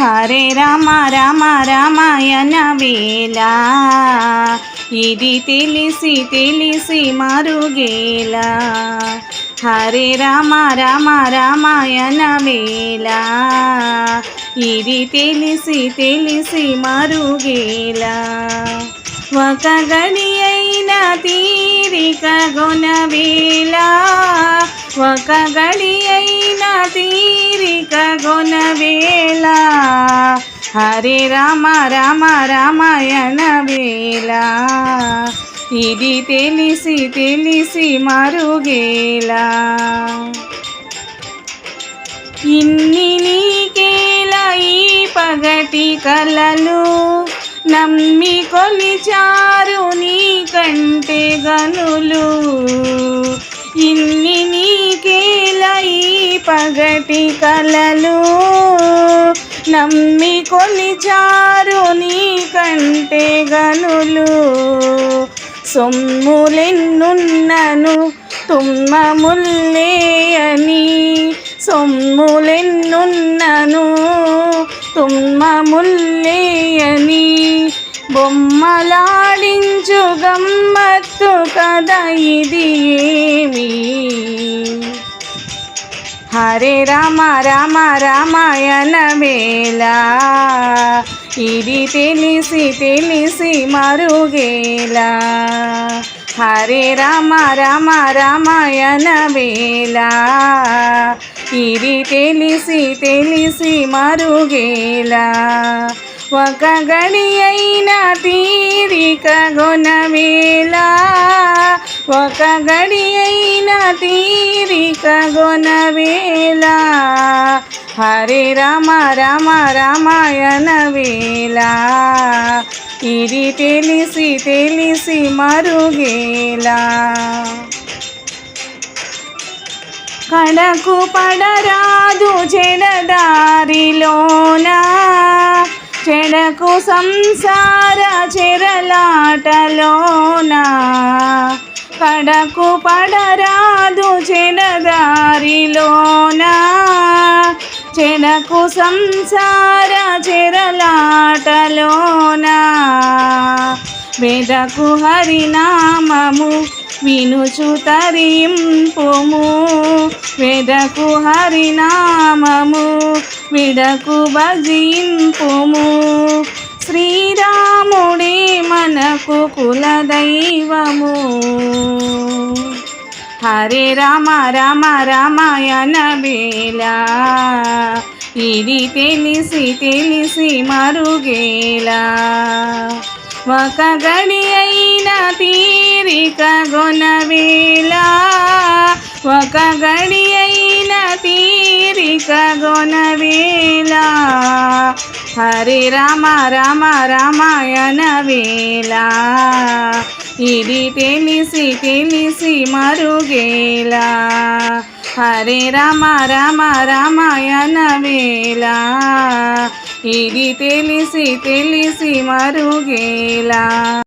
హరే రామ రామ రామాయణ వేళ. ఇది తెలిసి తెలిసి మరుగేల హరే రామ రామ రామాయణ వేళ. ఇది తెలిసి తెలిసి మరుగేల ఒక గడియ అయిన తీరిక వేలా ఒక గడి అయిన తీరిక గొనవేళ హరే రామ రామ రామాయణ వేళ. ఇది తెలిసి తెలిసి మరుగేలా ఇన్ని నీకేలా ఈ పగటి కలలు? నమ్మి కొలిచారు నీ కంటే గనులు. ఇన్ని నీకేలై పగటి కలలు. నమ్మి కొలిచారు నీ కంటే గనులు. సొమ్ములెన్నున్నను తుమ్మ అని. సొమ్ములెన్నున్నను తుమ్మ ముల్లే బొమ్మలాడించు గమ్మత్తు కదా ఇది ఏమి? హరే రామ రామ రామాయణ వేళ. ఇది తెలిసి తెలిసి మరుగేలా హరే రామ రామ రామాయణ వేళ. ఇది తెలిసి తెలిసి మరుగేలా. ఒక గడి అయిన తీరిక గొనవేళ ఒక గడి అయిన తీరిక గొనవేళ హరే రామ రామ రామాయణ వేళ. ఇది తెలిసి తెలిసి మరుగేలా. కడకు పడరాదు చెడదారిలోన. చెడకు సంసార చెరలాటలోన. కడకు పడరాదు చెడదారిలోన. చెడకు సంసార చెరలాటలోన. వెదకు హరినామము వినుచుతరింపుము వెదకు హరినామము విడకు భజింపుము. శ్రీరాముడే మనకు కులదైవము. హరే రామ రామ రామాయణ వేళ. ఇది తెలిసి తెలిసి మరుగేలా ఒక గడి అయిన తీరిక గొనవేళ. ఒక గడి అయిన తీరిక గొనవేళ. హరి రామ రామ రామాయణ వేళ. ఇది తెలిసి తెలిసి మరుగేలా హరే రామ రామ రామాయణ వేళ. ఇది తెలిసి తెలిసి మరుగేలా.